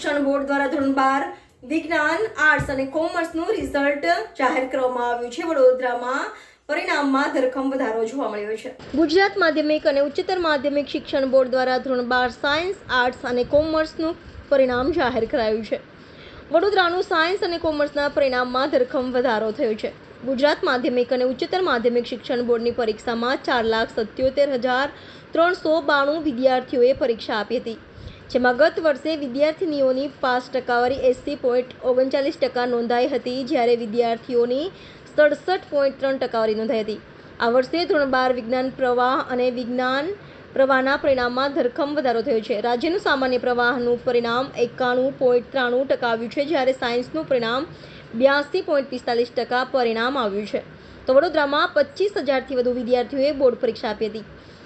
શિક્ષણ બોર્ડ દ્વારા ધોરણ બાર, વિજ્ઞાન, આર્ટ્સ અને કોમર્સનું રિઝલ્ટ જાહેર કરવામાં આવ્યું છે. વડોદરામાં પરિણામમાં ધરખમ વધારો જોવા મળ્યો છે. ગુજરાત માધ્યમિક અને ઉચ્ચતર માધ્યમિક શિક્ષણ બોર્ડ દ્વારા ધોરણ બાર, સાયન્સ, આર્ટ્સ અને કોમર્સનું પરિણામ જાહેર કરાયું છે. વડોદરાનું સાયન્સ અને કોમર્સના પરિણામમાં ધરખમ વધારો થયો છે. ગુજરાત માધ્યમિક અને ઉચ્ચતર માધ્યમિક શિક્ષણ બોર્ડની પરીક્ષામાં ચાર લાખ સત્યોતેર હજાર ત્રણસો બાણું વિદ્યાર્થીઓએ પરીક્ષા આપી હતી. જેમાં ગત વર્ષે વિદ્યાર્થીનીઓની પાસ ટકાવારી એસી પોઈન્ટ ઓગણચાલીસ ટકા નોંધાઈ હતી, જ્યારે વિદ્યાર્થીઓની સડસઠ પોઈન્ટ ત્રણ ટકાવારી નોંધાઈ હતી. આ વર્ષે ધોરણ બાર વિજ્ઞાન પ્રવાહ અને વિજ્ઞાન પ્રવાહના પરિણામમાં ધરખમ વધારો થયો છે. રાજ્યનું સામાન્ય પ્રવાહનું પરિણામ એકાણું પોઈન્ટ ત્રાણું ટકા આવ્યું છે, જ્યારે સાયન્સનું પરિણામ બ્યાસી પોઈન્ટ પિસ્તાલીસ ટકા પરિણામ આવ્યું છે. તો વડોદરામાં પચીસ હજારથી વધુ વિદ્યાર્થીઓએ બોર્ડ પરીક્ષા આપી હતી.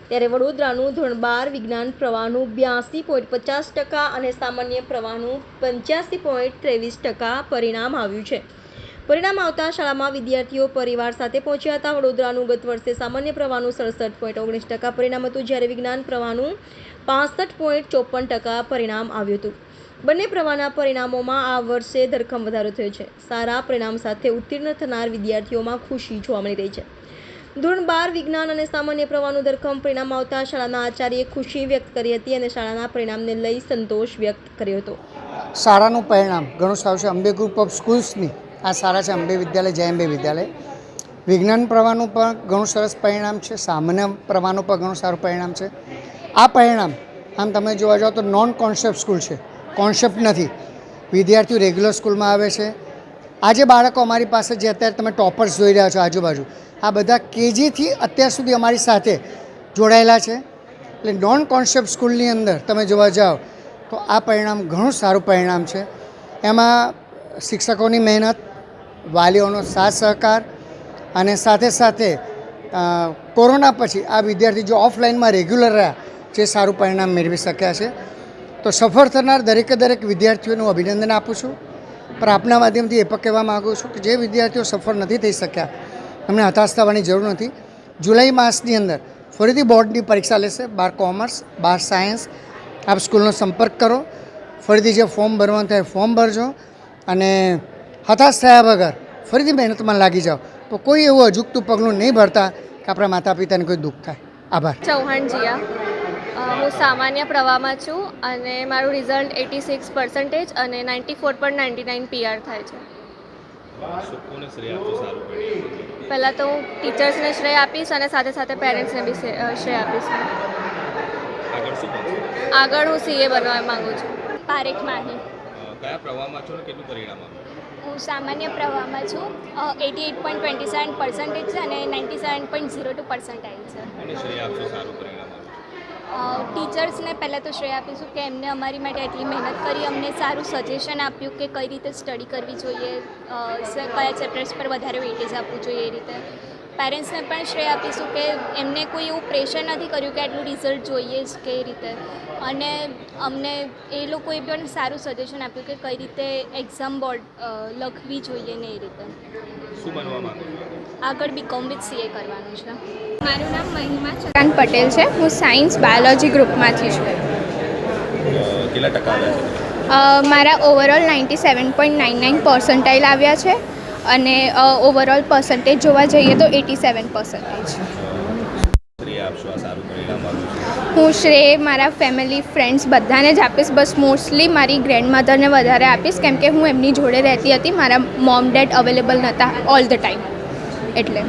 ત્યારે વડોદરાનું ધોરણ બાર વિજ્ઞાન પ્રવાહનું બ્યાસી પોઈન્ટ પચાસ ટકા અને સામાન્ય પ્રવાહનું પંચ્યાસી પોઈન્ટ ત્રેવીસ ટકા પરિણામ આવ્યું છે. પરિણામ આવતા શાળામાં વિદ્યાર્થીઓ પરિવાર સાથે પહોંચ્યા હતા. વડોદરાનું ગત વર્ષે સામાન્ય પ્રવાહનું સડસઠ પોઈન્ટ ઓગણીસ ટકા પરિણામ હતું. જ્યારે વિજ્ઞાન પ્રવાહનું પાસઠ પોઈન્ટ ચોપન ટકા પરિણામ આવ્યું હતું. બંને પ્રવાહના પરિણામોમાં આ વર્ષે ધરખમ વધારો થયો છે. સારા પરિણામ સાથે ઉત્તીર્ણ થનાર વિદ્યાર્થીઓમાં ખુશી જોવા મળી રહી છે. ધોરણ બાર વિજ્ઞાન અને સામાન્ય પ્રવાહનું ધરખમ પરિણામ આવતા શાળાના આચાર્યએ ખુશી વ્યક્ત કરી હતી અને શાળાના પરિણામને લઈ સંતોષ વ્યક્ત કર્યો હતો. શાળાનું પરિણામ, ઘણું સારું છે. અંબે ગ્રુપ ઓફ સ્કૂલ્સની આ શાળા છે, અંબે વિદ્યાલય, જય અંબે વિદ્યાલય. વિજ્ઞાન પ્રવાહનું પણ ઘણું સરસ પરિણામ છે. સામાન્ય પ્રવાહનું પણ ઘણું સારું પરિણામ છે. આ પરિણામ, આમ તમે જોવા જાઓ તો નોન કોન્સેપ્ટ સ્કૂલ છે. કોન્સેપ્ટ નથી. વિદ્યાર્થીઓ રેગ્યુલર સ્કૂલમાં આવે છે. આજે બાળકો અમારી પાસે જે અત્યારે તમે ટોપર્સ જોઈ રહ્યા છો આજુબાજુ, આ બધા કેજીથી અત્યાર સુધી અમારી સાથે જોડાયેલા છે. એટલે નોન કોન્સેપ્ટ સ્કૂલની અંદર તમે જોવા જાઓ, તો આ પરિણામ ઘણું સારું પરિણામ છે. એમાં શિક્ષકોની મહેનત, વાલીઓનો સાથ સહકાર અને સાથે સાથે કોરોના પછી આ વિદ્યાર્થી જો ઓફલાઈનમાં રેગ્યુલર રહ્યા, જે સારું પરિણામ મેળવી શક્યા છે. તો સફળ થનાર દરેકે દરેક વિદ્યાર્થીઓનું અભિનંદન આપું છું. પણ આપના માધ્યમથી એ પણ કહેવા માગું છું કે જે વિદ્યાર્થીઓ સફળ નથી થઈ શક્યા, એમને હતાશ થવાની જરૂર નથી. જુલાઈ માસની અંદર ફરીથી બોર્ડની પરીક્ષા લેશે બાર કોમર્સ, બાર સાયન્સ. આપ સ્કૂલનો સંપર્ક કરો. ફરીથી જે ફોર્મ ભરવાનું થાય ફોર્મ ભરજો અને હતાશ થયા વગર ફરીથી મહેનતમાં લાગી જાઓ. તો કોઈ એવું અજુકતું પગલું નહીં ભરતા કે આપણા માતા પિતાને કોઈ દુઃખ થાય. આભાર. ચૌહાણ જીયા. હું સામાન્ય પ્રવાહમાં છું અને મારું રિઝલ્ટ એટી સિક્સ પર્સન્ટેજ અને ninety four point ninety nine PR થાય છે. પહેલાં તો હું ટીચર્સને શ્રેય આપીશ અને સાથે સાથે પેરેન્ટ્સને બી શ્રેય આપીશ. આગળ હું સીએ બનવા માગું છું. પારેખ માહી. કયા પ્રવાહમાં છો ને કેટલું પરિણામ આવ્યું હું સામાન્ય પ્રવાહમાં છું. Eighty eight point twenty seven percentage છે અને ninety seven point zero two percentile છે કોને શ્રેય આપશો સારું પરિણામ આવ્યું ટીચર્સને પહેલાં તો શ્રેય આપીશું કે એમને અમારી માટે એટલી મહેનત કરી, અમને સારું સજેશન આપ્યું કે કઈ રીતે સ્ટડી કરવી જોઈએ કયા ચેપ્ટર્સ પર વધારે વેઇટેજ આપવું જોઈએ એ રીતે. પેરેન્ટ્સને પણ શ્રેય આપીશું કે એમને કોઈ એવું પ્રેશર નથી કર્યું કે આટલું રિઝલ્ટ જોઈએ જ કે રીતે. અને અમને એ લોકોએ પણ સારું સજેશન આપ્યું કે કઈ રીતે એક્ઝામ બોર્ડ લખવી જોઈએ ને એ રીતે. શું બનવા આગળ? બીકોમ વિથ સીએ કરવાનું છે. મારું નામ મહિમા ચકાન પટેલ છે. હું સાયન્સ બાયોલોજી ગ્રુપમાંથી છું. કેટલા ટકા આવ્યા છે? મારા overall ninety seven point nine nine percentile આવ્યા છે અને ઓવરઓલ પર્સન્ટેજ જોવા જઈએ તો એટી સેવન પર્સન્ટેજ. હું શ્રેય મારા ફેમિલી ફ્રેન્ડ્સ બધાને જ આપીશ. બસ મોસ્ટલી મારી ગ્રેન્ડ મધરને વધારે આપીશ. કેમ કે હું એમની જોડે રહેતી હતી. મારા મોમ ડેડ અવેલેબલ નહોતા ઓલ ધ ટાઈમ એટલે.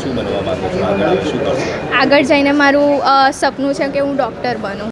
શું બનવા માંગો છો? આગળ શું કરશો? આગળ જઈને મારું સપનું છે કે હું ડૉક્ટર બનું.